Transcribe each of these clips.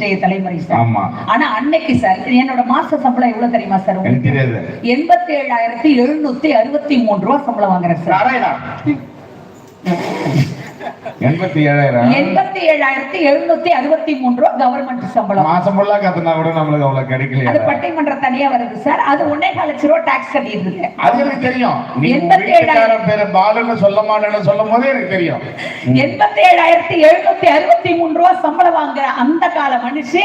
இன்றைய தலைமுறை சார். ஆமா. ஆனா அன்னைக்கு சார் என்னோட மாச சம்பளம் எவ்வளவு தெரியுமா சார் எண்பத்தி ஏழாயிரத்தி எழுநூத்தி அறுபத்தி மூணு ரூபா சம்பளம் வாங்குறேன் சார். எண்பத்தி ஏழாயிரம் எண்பத்தி ஏழாயிரத்தி எழுநூத்தி அறுபத்தி மூணு ரூபா கவர்மெண்ட் சம்பளம். மாசம் ஃபுல்லா கத்துனா கூட நம்மளுக்கு அவ்வளவு அது கிடைக்கலையா பட்டிமன்றம் தனியா வருது சார். அது ஒன்னே கால் ரூபா டாக்ஸ் கட்டிட்டு அது எனக்கு தெரியும். எண்பத்தி வீட்டுக்காரன் பேரு பாலுன்னு சொல்ல மாட்டேன்னு சொல்லும் போதே எனக்கு தெரியும். எண்பத்தி ஏழாயிரத்தி எழுநூத்தி அறுபத்தி சம்பளம் வாங்குற அந்த கால மனுஷி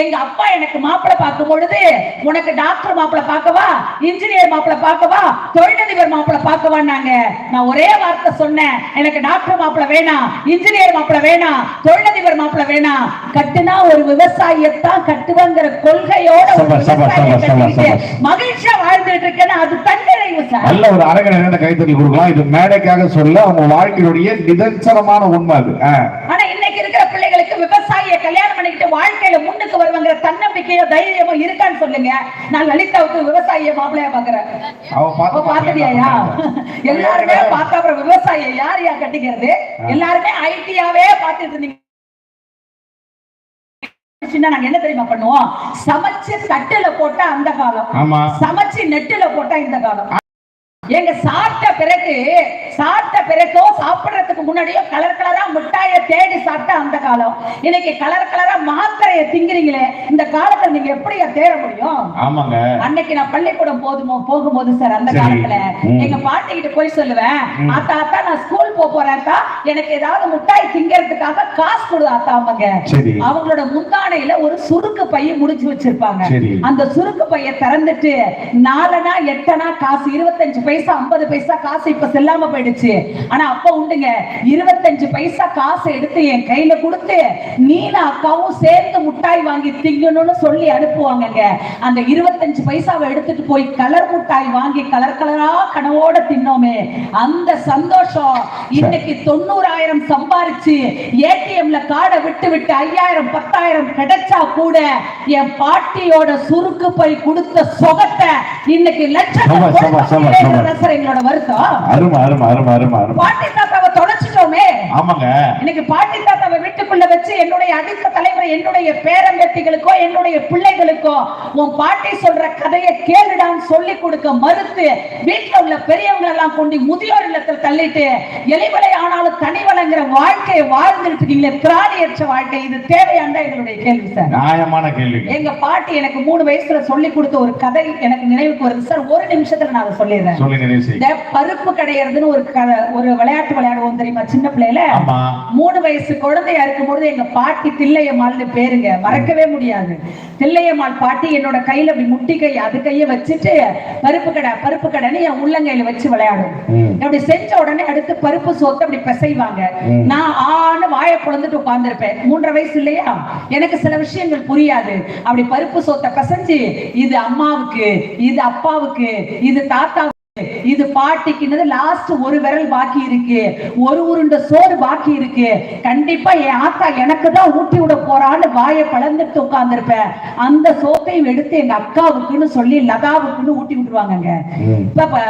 எங்க அப்பா எனக்கு மாப்பிள்ளை பார்க்கும் பொழுது உனக்கு டாக்டர் மாப்பிள்ளை பார்க்கவா இன்ஜினியர் மாப்பிள்ளை பார்க்கவா தொழிலதிபர் மாப்பிள்ளை பார்க்கவான்னாங்க. நான் ஒரே வார்த்தை சொன்னேன் எனக்கு டாக்டர் மாப்பிள்ளை வேணாம் இன்ஜினியர் மாப்பிள்ளை வேணாம் தொழிலதிபர் மாப்பிள்ளை வேணாம். கட்டுனா ஒரு விவசாயத்தான் கட்டுவங்கிற கொள்கையோட. மகிழ்ச்சியா வாழ்ந்துட்டு இருக்கேன்னு அது தன்னிறைவு சார். நல்ல ஒரு அரங்க நிறைந்த கைத்தறி கொடுக்கலாம்? இது மேடைக்காக சொல்ல அவங்க வாழ்க்கையுடைய நிதர்சனமான உண்மை அது ஆ. ஆனா இன்னைக்கு இருக்கிற பிள்ளைகளுக்கு விவசாயிய கல்யாணம் பண்ணிக்கிட்டு வாழ்க்கையில முன்னுக்கு வருவாங்க தன்னம்பிக்கையோ தைரியமோ இருக்கான்னு சொல்லுங்க. நான் லலிதாவுக்கு விவசாயிய மாப்பிள்ளையா பாக்குறேன் பாத்துட்டியா எல்லாருமே பார்த்தா அப்புறம் விவசாயிய யார் யார் கட்டிக்கிறது? எல்லாருமே ஐடியாவே பார்த்துட்டு இருந்தீங்க. நாங்க என்ன தெரியுமா பண்ணுவோம்? சமைச்சு தட்டுல போட்டா அந்த காலம். சமைச்சு நெட்டுல போட்டா இந்த காலம். எங்க சாப்பிட்ட பிறகு சாப்பிட்ட முன்னாடியோ கலர் கலரா மிட்டாய தேடி சாப்பிட்ட அந்த காலம். இன்னைக்கு கலர் கலரா மாத்திரைய திங்கிறீங்களே இந்த காலத்துல நீங்க எப்படியா தேட முடியும்? ஆமாங்க. அன்னைக்கு நான் பள்ளிக்கூடம் போதுமோ போகும்போது சார் அந்த. காலத்துல. எங்க பாட்டி கிட்ட போய் சொல்லுவேன் அத்தா அத்தா நான் ஸ்கூல் போக போறேன்க்கா எனக்கு ஏதாவது மிட்டாய் திங்கிறதுக்காக காசு கொடு அத்தாமங்க அவங்களோட முந்தானையில ஒரு சுருக்கு பைய முடிச்சு வச்சிருப்பாங்க. சரி. அந்த சுருக்கு பைய திறந்துட்டு நாலனா எட்டனா காசு இருபத்தஞ்சு பைசா ஐம்பது பைசா காசு இப்ப செல்லாம போயிடுச்சு. ஆனா அப்ப உண்டுங்க. இருபத்தஞ்சு பைசா காசு எடுத்து என் கையில கொடுத்து நீல அக்காவும் சேர்ந்து முட்டாய் வாங்கி திங்கணும்னு சொல்லி அனுப்புவாங்கங்க. அந்த இருபத்தஞ்சு பைசாவை எடுத்துட்டு போய் கலர் முட்டாய் வாங்கி கலர் கலரா கனவோட தின்னோமே. அந்த சந்தோஷம் இன்னைக்கு தொண்ணூறாயிரம் சம்பாரிச்சு ஏடிஎம்ல கார்டை விட்டு விட்டு ஐயாயிரம் பத்தாயிரம் கிடைச்சா கூட என் பாட்டியோட சுருக்கு பை கொடுத்த சொகத்தை இன்னைக்கு. லட்சம் எங்களோட வருத்தம். அருமை அருமை அருமை அருமை பாட்டி தாத்தாவை ஆமாங்க. பாட்டி தாத்தாவை வீட்டுக்குள்ள வச்சு என்னுடைய அடுத்த தலைமுறை என்னுடைய பேரம்பேத்திகளுக்கோ என்னுடைய பிள்ளைகளுக்கோ உன் பாட்டி சொல்ற கதையை கேளுடான்னு சொல்லி கொடுக்க மறுத்து வீட்டுல உள்ள பெரியவங்க எல்லாம் கொண்டு முதியோர் இல்லத்துல தள்ளிட்டு எலிவலை ஆனாலும் தனி வளங்கிற வாழ்க்கையை வாழ்ந்துட்டு இருக்கீங்களே திராணியற்ற வாழ்க்கை இது தேவையாண்டா எங்களுடைய கேள்வி சார்? நியாயமான கேள்விங்க. எங்க பாட்டி எனக்கு மூணு வயசுல சொல்லி கொடுத்த ஒரு கதை எனக்கு நினைவுக்கு வருது. சார் ஒரு நிமிஷத்துல நான் அதை சொல்லிடுறேன். பருப்பு கடையிறதுன்னு ஒரு க- ஒரு விளையாட்டு விளையாடுவோம் தெரியுமா? சின்ன பிள்ளையில ஆமா. மூணு வயசு குழந்தையா இருக்கும் பொழுது எங்க பாட்டி தில்லையம்மாள்னு பேருங்க மறக்கவே முடியாது. தில்லையம்மாள் பாட்டி என்னோட கையில அப்படி முட்டி கை அது கைய வச்சுட்டு பருப்பு கடை பருப்பு கடைன்னு என் உள்ளங்கையில வச்சு விளையாடும். அப்படி செஞ்ச உடனே அடுத்து பருப்பு சோத்தை அப்படி பிசைவாங்க. நான் ஆன்னு வாயை பொழந்துட்டு உட்கார்ந்திருப்பேன். மூன்றரை வயசு இல்லையா? எனக்கு சில விஷயங்கள் புரியாது. அப்படி பருப்பு சோத்தை பிசைஞ்சு இது அம்மாவுக்கு இது அப்பாவுக்கு இது தாத்தாவுக்கு இது பாட்டிக்குன்னு லாஸ்ட் ஒரு விரல் பாக்கி இருக்கு. ஒரு உருண்டை சோறு பாக்கி இருக்கு. கண்டிப்பா என் ஆத்தா எனக்கு தான் ஊட்டி விட போறான்னு வாயை பழந்துட்டு உட்கார்ந்திருப்பேன். அந்த சோத்தையும் எடுத்து எங்க அக்காவுக்குன்னு சொல்லி லதாவுக்குன்னு ஊட்டி விட்டுருவாங்கங்க. ம். இப்ப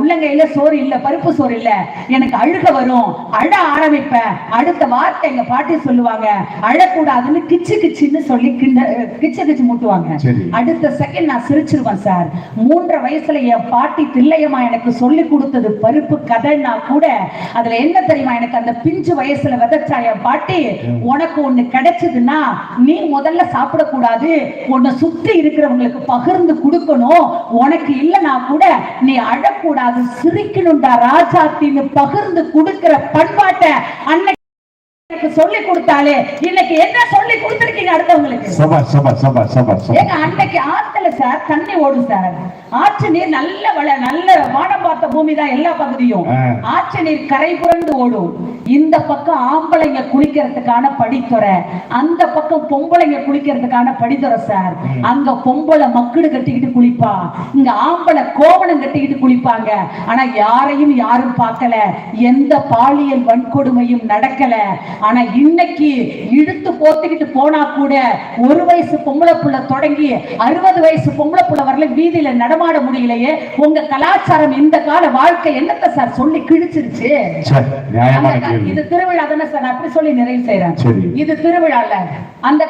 உள்ளங்கையில சோறு இல்ல பருப்பு சோறு இல்ல. எனக்கு அழுக வரும். அழ ஆரம்பிப்பேன். அடுத்த வார்த்தை எங்க பாட்டி சொல்லுவாங்க. அழக்கூடாதுன்னு கிச்சு கிச்சுன்னு சொல்லி கிண்ட கிச்சு கிச்சு மூட்டுவாங்க. அடுத்த செகண்ட் நான் சிரிச்சிருவேன் சார். மூன்றரை வயசுல என் பாட்டி தில்லையம்மா எனக்கு சொல்லி கொடுத்தது பருப்பு கதைன்னா கூட அதுல என்ன தெரியுமா? எனக்கு அந்த பிஞ்சு வயசுல விதைச்சா என் பாட்டி உனக்கு ஒண்ணு கிடைச்சதுன்னா நீ முதல்ல சாப்பிடக்கூடாது. உன்னை சுத்தி இருக்கிறவங்களுக்கு பகிர்ந்து கொடுக்கணும். உனக்கு இல்லைன்னா கூட நீ அழக்கூடாது. சிரிக்கணும்டா ராஜாத்தின்னு பகிர்ந்து கொடுக்கிற பண்பாட்டை அன்னைக்கு எனக்கு சொல்லி கொடுத்தாலே இன்னைக்கு என்ன சொல்லி கொடுத்திருக்கீங்க அடுத்தவங்களுக்கு? அன்னைக்கு ஆத்துல சார் தண்ணி ஓடும் சார். ஆற்று நீர் நல்ல வள நல்ல வானம் பார்த்த பூமி தான் எல்லா பகுதியும். ஆற்று நீர் கரை புரண்டு ஓடும். இந்த பக்கம் ஆம்பளைங்க குளிக்கிறதுக்கான படித்துறை. அந்த பக்கம் பொம்பளைங்க குளிக்கிறதுக்கான படித்துறை சார். அங்க பொம்பளை மக்குடு கட்டிக்கிட்டு குளிப்பா. இங்க ஆம்பளை கோவணம் கட்டிக்கிட்டு குளிப்பாங்க. ஆனா யாரையும் யாரும் பார்க்கல. எந்த பாலியல் வன்கொடுமையும் நடக்கல. ஆனா இன்னைக்கு இழுத்து போத்துக்கிட்டு போனா கூட ஒரு வயசு பொம்பளை புள்ள தொடங்கி அறுபது வயசு பொம்பளை புள்ள வரல வீதியில நடமாட முடியலையே. உங்க கலாச்சாரம் இந்த கால வாழ்க்கை என்னத்த சார் சொல்லி கிழிச்சிருச்சு? இது திருவிழா தானே சார்? அப்படி சொல்லி நிறைவு செய்யறேன் இது திருவிழால அந்த